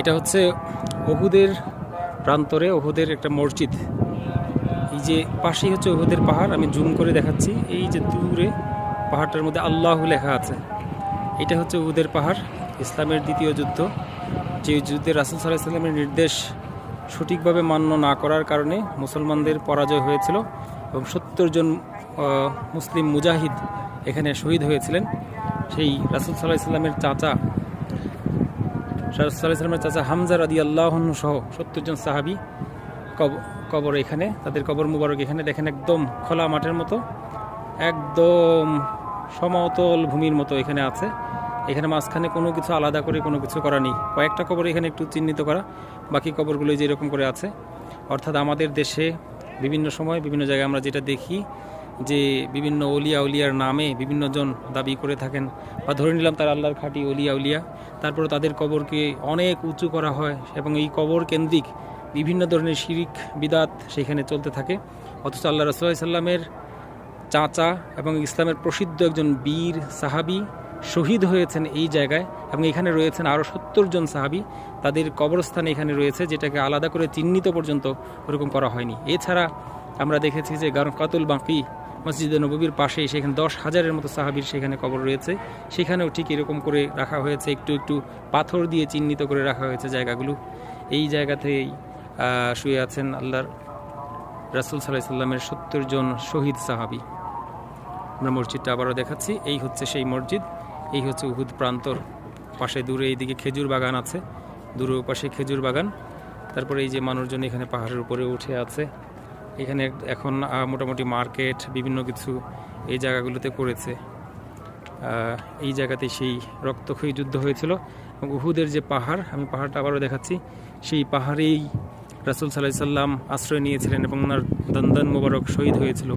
এটা হচ্ছে ওহুদের প্রান্তরে ওহুদের একটা মসজিদ। এই যে পাশেই হচ্ছে ওহুদের পাহাড়, আমি জুম করে দেখাচ্ছি। এই যে দূরে পাহাড়টার মধ্যে আল্লাহ লেখা আছে। এটা হচ্ছে উহুদের পাহাড়, ইসলামের দ্বিতীয় যুদ্ধ। যে যুদ্ধে রাসুল সাল্লাহ ইসলামের নির্দেশ সঠিকভাবে মান্য না করার কারণে মুসলমানদের পরাজয় হয়েছিল এবং সত্তর জন মুসলিম মুজাহিদ এখানে শহীদ হয়েছিলেন। সেই রাসুল সাল্লাহ ইসলামের চাচা সাল্লাহ ইসলামের চাচা হামজা রাদি আল্লাহ সহ সত্তর জন সাহাবি কব- কবর এখানে, তাদের কবর মুবারক এখানে দেখেন একদম খোলা মাঠের মতো, একদম সমতল ভূমির মতো এখানে আছে। এখানে মাঝখানে কোনো কিছু আলাদা করে কোনো কিছু করা নেই। কয়েকটা কবর এখানে একটু চিহ্নিত করা, বাকি কবরগুলো যেরকম করে আছে। অর্থাৎ আমাদের দেশে বিভিন্ন সময় বিভিন্ন জায়গায় আমরা যেটা দেখি যে বিভিন্ন অলিয়া উলিয়ার নামে বিভিন্ন জন দাবি করে থাকেন বা ধরে নিলাম তার আল্লাহর খাঁটি অলিয়া উলিয়া তারপরে তাদের কবরকে অনেক উঁচু করা হয় এবং এই কবর কেন্দ্রিক বিভিন্ন ধরনের শিরিক, বিদাত সেখানে চলতে থাকে। অথচ আল্লাহ রসুল্লাহ সাল্লামের চাচা এবং ইসলামের প্রসিদ্ধ একজন বীর সাহাবি শহীদ হয়েছেন এই জায়গায় এবং এখানে রয়েছেন আরও সত্তর জন সাহাবি। তাদের কবরস্থান এখানে রয়েছে যেটাকে আলাদা করে চিহ্নিত পর্যন্ত ওরকম করা হয়নি। এছাড়া আমরা দেখেছি যে গারকাতুল বাঁকি মসজিদে নবীর পাশেই সেখানে দশ হাজারের মতো সাহাবির সেখানে কবর রয়েছে। সেখানেও ঠিক এরকম করে রাখা হয়েছে, একটু একটু পাথর দিয়ে চিহ্নিত করে রাখা হয়েছে জায়গাগুলো। এই জায়গাতেই শুয়ে আছেন আল্লাহর রাসুল সাল্লাহ সাল্লামের সত্তর জন শহীদ সাহাবি। আমরা মসজিদটা আবারও দেখাচ্ছি। এই হচ্ছে সেই মসজিদ। এই হচ্ছে উহুদ প্রান্তর। পাশে দূরে এইদিকে খেজুর বাগান আছে। দূরে পাশে খেজুর বাগান। তারপরে এই যে মানুষজন এখানে পাহাড়ের উপরে উঠে আছে। এখানে এখন মোটামুটি মার্কেট, বিভিন্ন কিছু এই জায়গাগুলোতে করেছে এই জায়গাতে সেই রক্তক্ষয়ী যুদ্ধ হয়েছিল এবং উহুদের যে পাহাড়, আমি পাহাড়টা আবারও দেখাচ্ছি, সেই পাহাড়েই রাসুল সাল্লাহ সাল্লাম আশ্রয় নিয়েছিলেন এবং ওনার দন্দন মোবারক শহীদ হয়েছিল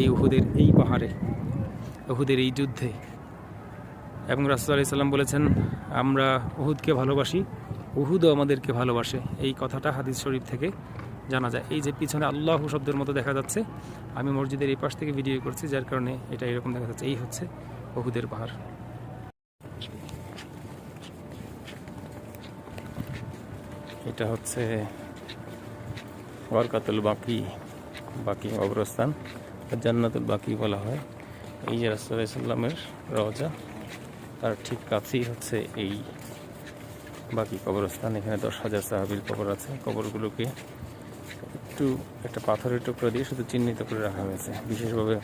এই উহুদের এই পাহাড়ে, উহুদের এই যুদ্ধে। এবং রাসুল আলি সাল্লাম বলেছেন, আমরা উহুদকে ভালোবাসি, উহুদও আমাদেরকে ভালোবাসে। এই কথাটা হাদিস শরীফ থেকে জানা যায়। এই যে পিছনে আল্লাহ শব্দের মতো দেখা যাচ্ছে, আমি মসজিদের এই পাশ থেকে ভিডিও করছি, যার কারণে এটা এরকম দেখা যাচ্ছে। এই হচ্ছে উহুদের পাহাড়। এটা হচ্ছে ওয়ারকাতুল বাকি বাকি অবস্থান জান্নাতুল বাকি বলা হয়। এই যে রাসুল্লাহ সাল্লামের রওজা, তার ঠিক কাছেই হচ্ছে এই বাকি কবরস্থান। এখানে দশ হাজার সাহাবির কবর আছে। কবরগুলোকে একটু একটা পাথরের টুকরো দিয়ে শুধু চিহ্নিত করে রাখা হয়েছে। বিশেষভাবে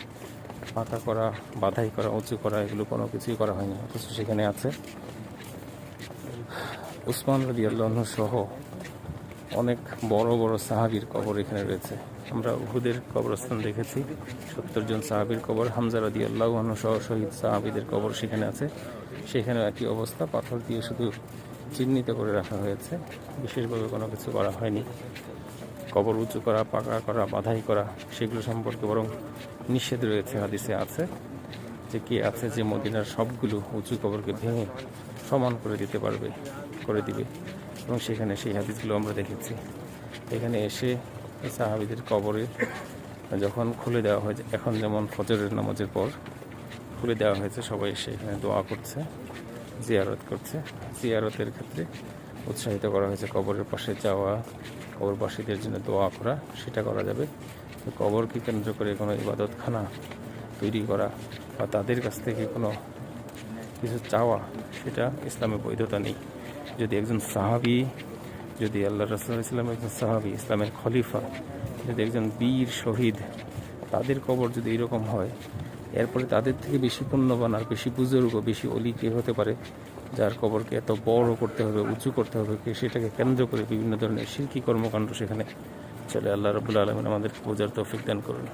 পাকা করা, বাধাই করা, উঁচু করা, এগুলো কোনো কিছুই করা হয়নি, অথচ সেখানে আছে। উসমান রদি আল্লাহ সহ অনেক বড় বড় সাহাবির কবর এখানে রয়েছে। আমরা উহুদের কবরস্থান দেখেছি, সত্তর জন সাহাবির কবর, হামজা রদি আল্লাহ সহ শহীদ সাহাবিদের কবর সেখানে আছে। সেখানেও একই অবস্থা, পাথর দিয়ে শুধু চিহ্নিত করে রাখা হয়েছে, বিশেষভাবে কোনো কিছু করা হয়নি। কবর উঁচু করা, পাকা করা, বাধাই করা, সেগুলো সম্পর্কে বরং নিষেধ রয়েছে, হাদিসে আছে। যে কে আছে, যে মদিনার সবগুলো উঁচু কবরকে ভেঙে সমান করে দিতে পারবে, করে দিবে। এবং সেখানে সেই হাদিসগুলো আমরা দেখেছি। এখানে এসে সাহাবিদের কবরে যখন খুলে দেওয়া হয়েছে, এখন যেমন ফজরের নামাজের পর খুলে দেওয়া হয়েছে, সবাই এসে এখানে দোয়া করছে, জিয়ারত করছে। জিয়ারতের ক্ষেত্রে উৎসাহিত করা হয়েছে কবরের পাশে যাওয়া, কবরবাসীদের জন্য দোয়া করা, সেটা করা যাবে। কবরকে কেন্দ্র করে কোনো ইবাদতখানা তৈরি করা বা তাদের কাছ থেকে কোনো কিছু চাওয়া, সেটা ইসলামে বৈধতা নেই। যদি একজন সাহাবি, যদি আল্লাহ রসুল ইসলাম একজন সাহাবি, ইসলামের খলিফা, যদি একজন বীর শহীদ, তাদের কবর যদি এরকম হয়, এরপরে তাদের থেকে বেশি পুণ্যবান আর বেশি বুজুর্গ, বেশি অলি কে হতে পারে যার কবরকে এত বড় করতে হবে, উঁচু করতে হবে সেটাকে কেন্দ্র করে বিভিন্ন ধরনের শিল্পী কর্মকাণ্ড সেখানে চলে। আল্লাহ রবুল্লা আলমিন আমাদের বোঝার তৌফিক দান করুন।